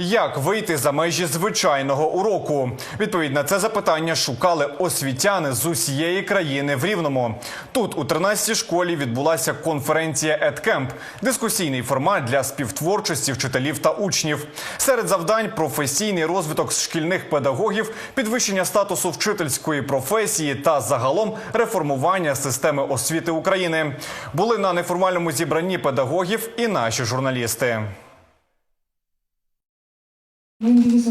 Як вийти за межі звичайного уроку? Відповідь на це запитання шукали освітяни з усієї країни в Рівному. Тут у 13-й школі відбулася конференція «Едкемп» – дискусійний формат для співтворчості вчителів та учнів. Серед завдань професійний розвиток шкільних педагогів, підвищення статусу вчительської професії та загалом реформування системи освіти України. Були на неформальному зібранні педагогів і наші журналісти. Моїм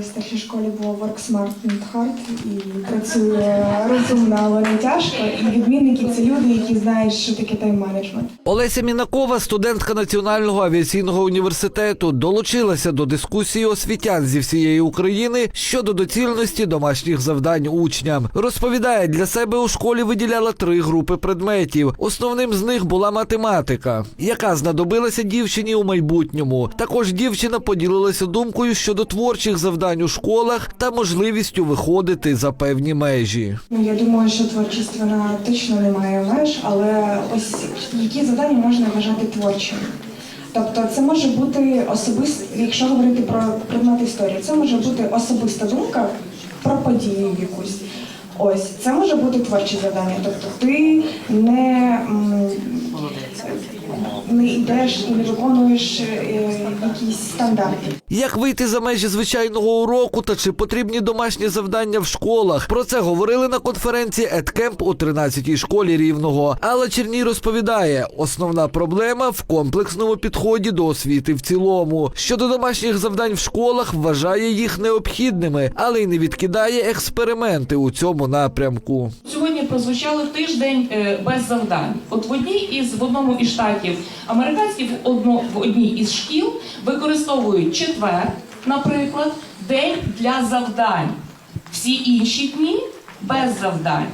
в старшій школі було Work Smart Not Hard і працює розумно, але не тяжко. І відмінники це люди, які знають, що таке тайм-менеджмент. Олеся Мінакова, студентка Національного авіаційного університету, долучилася до дискусії освітян зі всієї України щодо доцільності домашніх завдань учням. Розповідає, для себе у школі виділяла три групи предметів. Основним з них була математика, яка знадобилася дівчині у майбутньому. Також дівчина поділилася думкою щодо творчих завдань у школах та можливістю виходити за певні межі. Ну я думаю, що творчість вона точно не має меж, але ось які завдання можна вважати творчими. Тобто це може бути особист, якщо говорити про предмет історії, це може бути особиста думка про подію якусь. Ось це може бути творче завдання. Тобто ти не, не йдеш і не виконуєш е, якісь стандарти. Як вийти за межі звичайного уроку та чи потрібні домашні завдання в школах? Про це говорили на конференції «Едкемп» у 13-й школі Рівного. Алла Черній розповідає, основна проблема в комплексному підході до освіти в цілому. Щодо домашніх завдань в школах, вважає їх необхідними, але й не відкидає експерименти у цьому напрямку. Сьогодні прозвучало тиждень е, без завдань. От в одній із в одному із штатів американських в одно в одній із шкіл використовують четвер, наприклад, день для завдань. Всі інші дні без завдань.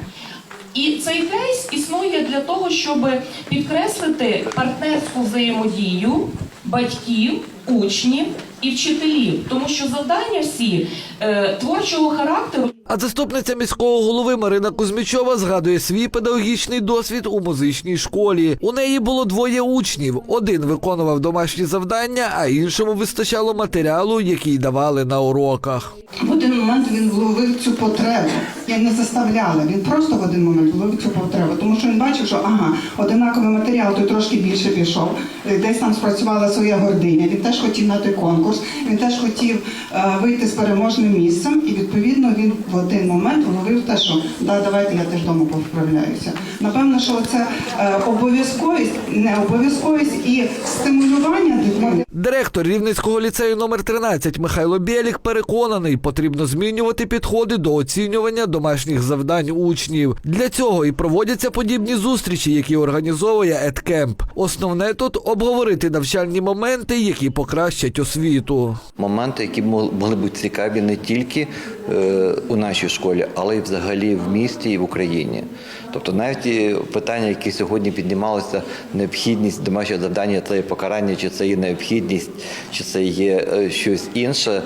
І цей кейс існує для того, щоб підкреслити партнерську взаємодію батьків, учнів і вчителів, тому що завдання всі е, творчого характеру. А заступниця міського голови Марина Кузьмічова згадує свій педагогічний досвід у музичній школі. У неї було двоє учнів. Один виконував домашні завдання, а іншому вистачало матеріалу, який давали на уроках. В один момент він вловив цю потребу. Я не заставляла. Він просто в один момент вловив цю потребу, тому що він бачив, що ага, одинаковий матеріал, той трошки більше пішов. Е, Десь там спрацювала своя гординя. Він теж хотів на той конкурс. Він теж хотів е, вийти з переможним місцем, і відповідно він в один момент вловив те, що да, давайте я теж вдома повправляюся. Напевно, що це е, обов'язковість, не обов'язковість і стимулювання дитини. Директор Рівненського ліцею номер 13 Михайло Бєлік переконаний, потрібно змінювати підходи до оцінювання домашніх завдань учнів. Для цього і проводяться подібні зустрічі, які організовує Едкемп. Основне тут обговорити навчальні моменти, які покращать освіту. моменти, які могли бути цікаві не тільки е, у нашій школі, але й взагалі в місті і в Україні. Тобто навіть питання, які сьогодні піднімалися, необхідність домашнього завдання, це є покарання, чи це є необхідність, чи це є е, щось інше,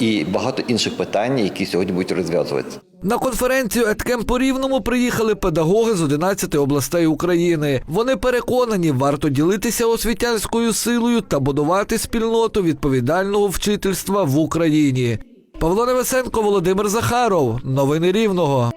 і багато інших питань, які сьогодні будуть розв'язуватися. На конференцію Еткем по Рівному приїхали педагоги з 11 областей України. Вони переконані, варто ділитися освітянською силою та будувати спільноту відповідального вчительства в Україні. Павло Невесенко, Володимир Захаров. Новини Рівного.